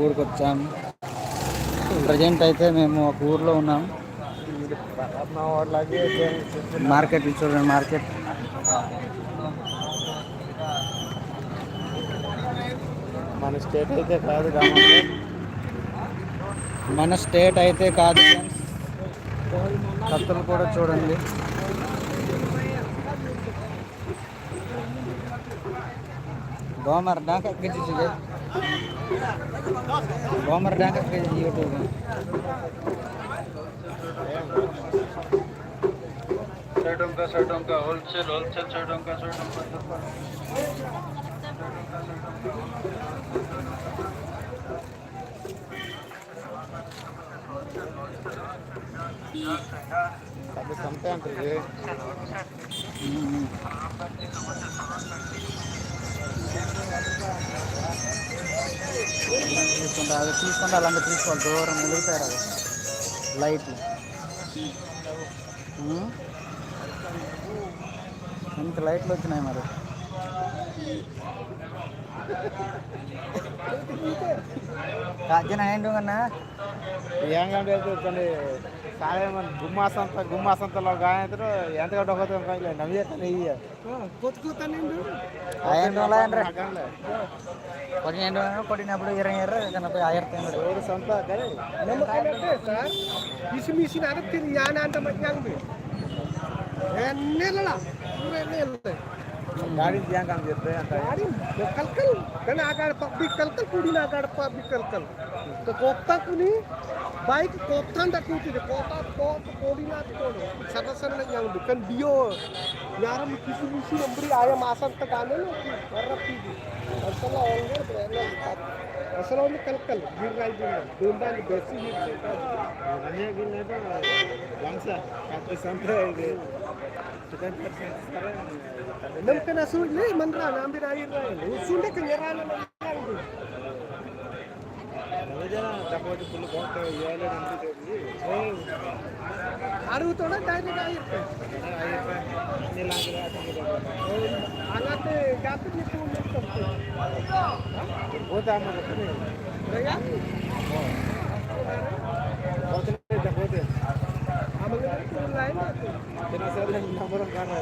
ఊరికి వచ్చాం ప్రజెంట్ అయితే మేము ఒక ఊర్లో ఉన్నాం. మార్కెట్ చూడండి మార్కెట్ మన స్టేట్ అయితే కాదు మన స్టేట్ అయితే కాదు. కత్తులు కూడా చూడండి. గోమర్ డాక కేజీ बॉमर डांग के यूट्यूब सौ टंका सौ टंका होलसेल होलसेल सौ टंका सौ टंका అప్పుడు సంపాంతి తీసుకుంటా అది తీసుకుంటా అలాంటి తీసుకోవాలి. దూరం వెలుగుతారు అది. లైట్లు ఇంత లైట్లు వచ్చినాయి మరి? కాజన ఏంటి ಕಾಳೆ ಮಂದಿ ಗುಮ್ಮಾಸ್ ಅಂತ ಗುಮ್ಮಾಸ್ ಅಂತ ಲೋ ಗಾಯ ಅಂದ್ರು ಎಂತ ಗಂಟೆ ಹೋಗೋದು ಇಲ್ಲ ನಮಗೆ ತಾನೆ ಈ ಕೂತ್ ಕೂತ ಏನ್ರಿ? ಕೊಡಿ ಏನು ಕೊಡಿ ನಾ ಬಿಡು ಇರಂಗ ಏನಪ್ಪ ಕನಪ ಆಯರ್ತೀನಿ ಅವರು ಸ್ವಂತ ಕರೆ ನಮ್ಮ ಕಡೆ ಬಿಸಿ ಮಿಸಿನ ಅದಕ್ಕೆ ಯಾನ ಅಂತ ಮತ್ತೆ ಹಂಗೆ ಎನ್ನಿಲ್ಲ ಪೂರ ಎನ್ನಿಲ್ಲ garis yang kami jadikan garis kalkal karena agar pabrik kalkal kudi baik kota tidak kunci deh kota kota kudi nanti kono sana-sana yang bukan bio nyaram kisi kisi memberi ayam masak tekanan lagi karena pidi asal orang berenang asal orang kalkal jurnal jurnal domba di besi hanya gini apa sampai namkana sulle manrana ambil air lain usunde kenyarana అడుగుతాడా direct అలాంటి copy నీకు పోతాము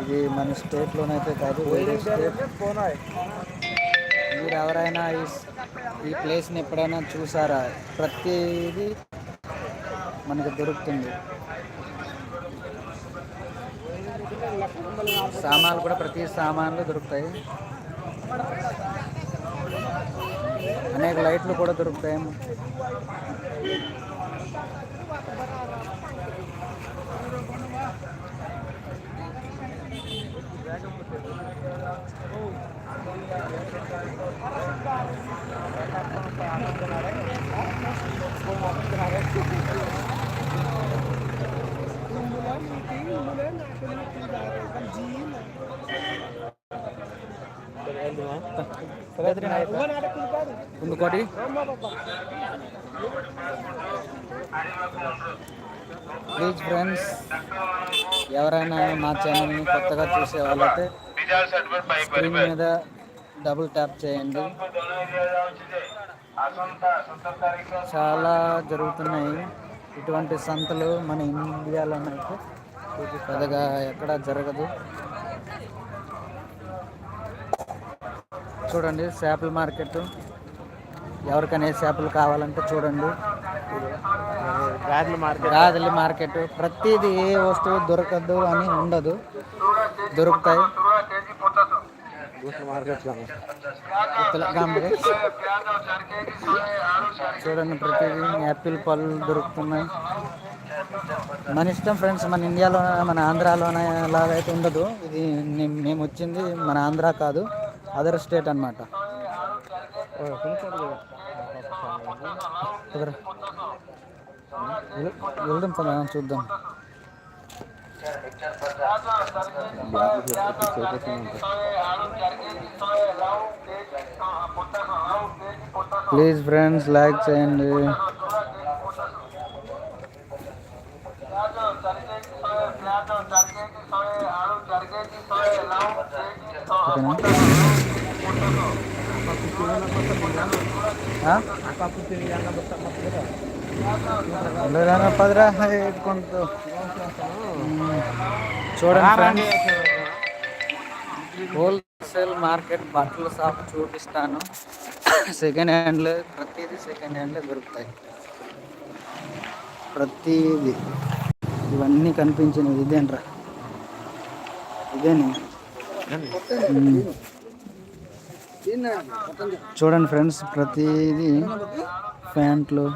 ఇది మన స్టేట్లోనైతే కాదు వేరే state మీరు ఎవరైనా ఈ ఈ ప్లేస్ని ఎప్పుడైనా చూసారా? ప్రతిదీ మనకు దొరుకుతుంది. సామాన్లు కూడా ప్రతి సామాన్లు దొరుకుతాయి. అనేక లైట్లు కూడా దొరుకుతాయి. ఇంకోటి ప్లీజ్ ఫ్రెండ్స్ ఎవరైనా మా ఛానల్ని కొత్తగా చూసే వాళ్ళైతే స్క్రీన్ మీద డబుల్ ట్యాప్ చేయండి. చాలా జరుగుతున్నాయి. ఇటువంటి సంతలు మన ఇండియాలోనైతే పెద్దగా ఎక్కడ జరగదు. చూడండి చేపల మార్కెట్. ఎవరికైనా చేపలు కావాలంటే చూడండి. గార్ల మార్కెట్. మార్కెట్. ప్రతిదీ ఏ వస్తువు దొరకదు అని ఉండదు. దొరుకుతాయి. చూడండి ప్రతిదీ. యాపిల్ పళ్ళు దొరుకుతున్నాయి. మన ఇష్టం ఫ్రెండ్స్ మన ఇండియాలో మన ఆంధ్రాలోనే లాగైతే ఉండదు ఇది మేము వచ్చింది మన ఆంధ్ర కాదు అదర్ స్టేట్ వెల్- వెళ్దాం చూద్దాం. ప్లీజ్ ఫ్రెండ్స్ లైక్ చేయండి పదరా? ఎట్టుకుంటూ చూడండి ఫ్రెండ్స్ హోల్సేల్ మార్కెట్ బట్టల షాప్ చూపిస్తాను. సెకండ్ హ్యాండ్లో ప్రతిదీ సెకండ్ హ్యాండ్లో దొరుకుతాయి. ప్రతిదీ. ఇవన్నీ కనిపించినవి. ఇదేంట్రా? ఇదేనా. చూడండి ఫ్రెండ్స్ ప్రతిదీ ప్యాంట్లు.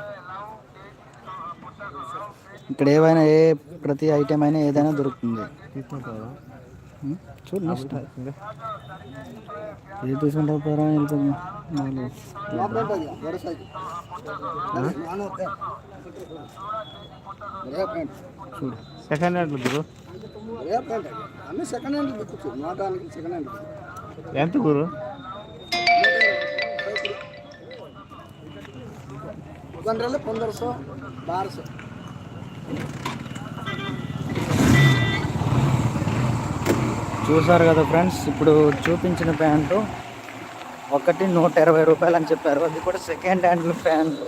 ఇక్కడ ఏవైనా ఏ ప్రతి ఐటెం అయినా ఏదైనా దొరుకుతుంది. చూడండి పోరా చూడు సెకండ్ హ్యాండ్ అన్ని సెకండ్ హ్యాండ్ సెకండ్ హ్యాండ్ ఎంత గురు? ಒಂದರಲ್ಲಿ ಪಂದರ చూసారు కదా ఫ్రెండ్స్ ఇప్పుడు చూపించిన ప్యాంటు ఒకటి నూట ఇరవై రూపాయలు అని చెప్పారు. అది కూడా సెకండ్ హ్యాండ్ ప్యాంటు.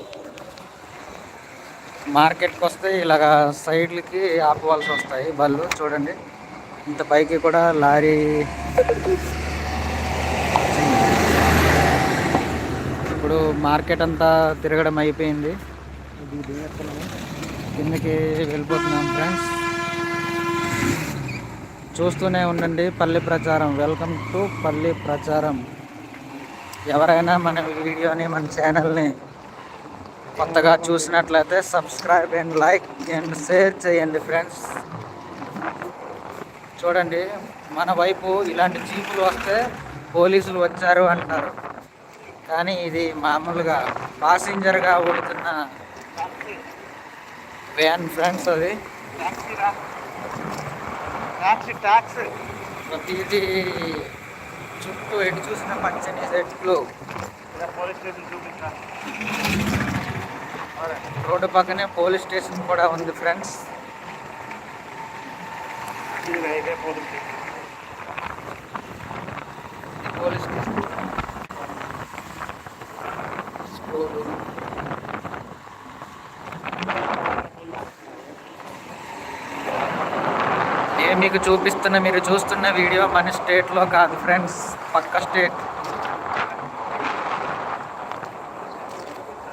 మార్కెట్కి వస్తే ఇలాగా సైడ్లకి ఆపవలసి వస్తాయి బళ్ళు చూడండి. ఇంత పైకి కూడా లారీ. ఇప్పుడు మార్కెట్ అంతా తిరగడం అయిపోయింది. కిందకి వెళ్ళిపోతున్నాం ఫ్రెండ్స్. చూస్తూనే ఉండండి పల్లి ప్రచారం. వెల్కమ్ టు పల్లి ప్రచారం. ఎవరైనా మన వీడియోని మన ఛానల్ని కొత్తగా చూసినట్లయితే subscribe and like and share చేయండి ఫ్రెండ్స్. చూడండి మన వైపు ఇలాంటి జీపులు వస్తే పోలీసులు వచ్చారు అంటారు. కానీ ఇది మామూలుగా పాసింజర్గా ఉడుతున్న వ్యాన్ ఫ్రెండ్స్ అది ట్యాక్సీ ట్యాక్సీ ప్రతిదీ చుట్టూ ఎటు చూసిన పచ్చని చెట్లు పోలీస్ స్టేషన్ చూపించా రోడ్డు పక్కనే పోలీస్ స్టేషన్ కూడా ఉంది friends. Police station police station school నేను మీకు చూపిస్తున్న మీరు చూస్తున్న వీడియో మన స్టేట్లో కాదు ఫ్రెండ్స్ పక్క స్టేట్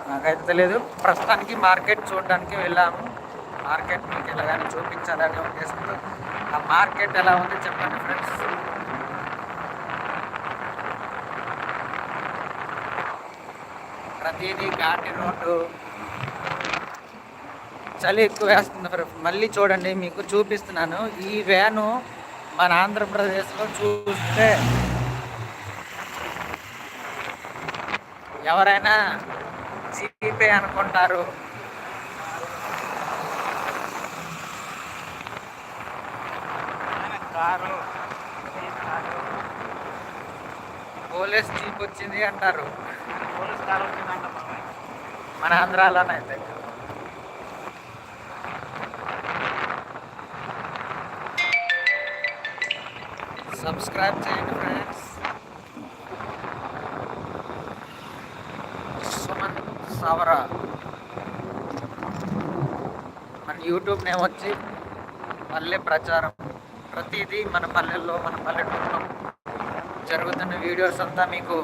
నాకైతే తెలియదు ప్రస్తుతానికి మార్కెట్ చూడడానికి వెళ్ళాము. మార్కెట్ మీకు ఎలాగైనా చూపించాలని ఉద్దేశంతో. ఆ మార్కెట్ ఎలా ఉంది చెప్పండి ఫ్రెండ్స్ ప్రతిదీ ఘాటి రోడ్డు. చలి ఎక్కువ వేస్తుంది మళ్ళీ చూడండి మీకు చూపిస్తున్నాను. ఈ వ్యాను మన ఆంధ్రప్రదేశ్లో చూస్తే ఎవరైనా చీపే అనుకుంటారు. కారు పోలీస్ జీప్ వచ్చింది అంటారు. పోలీస్ కారు వచ్చిందంట మన ఆంధ్రాలోనైతే. సబ్స్క్రైబ్ చేయండి ఫ్రెండ్స్ సుమన్ సవరా. మన యూట్యూబ్ నేమ్ వచ్చి పల్లె ప్రచారం. ప్రతిదీ మన పల్లెల్లో మన పల్లెటూరులో జరుగుతున్న వీడియోస్ అంతా మీకు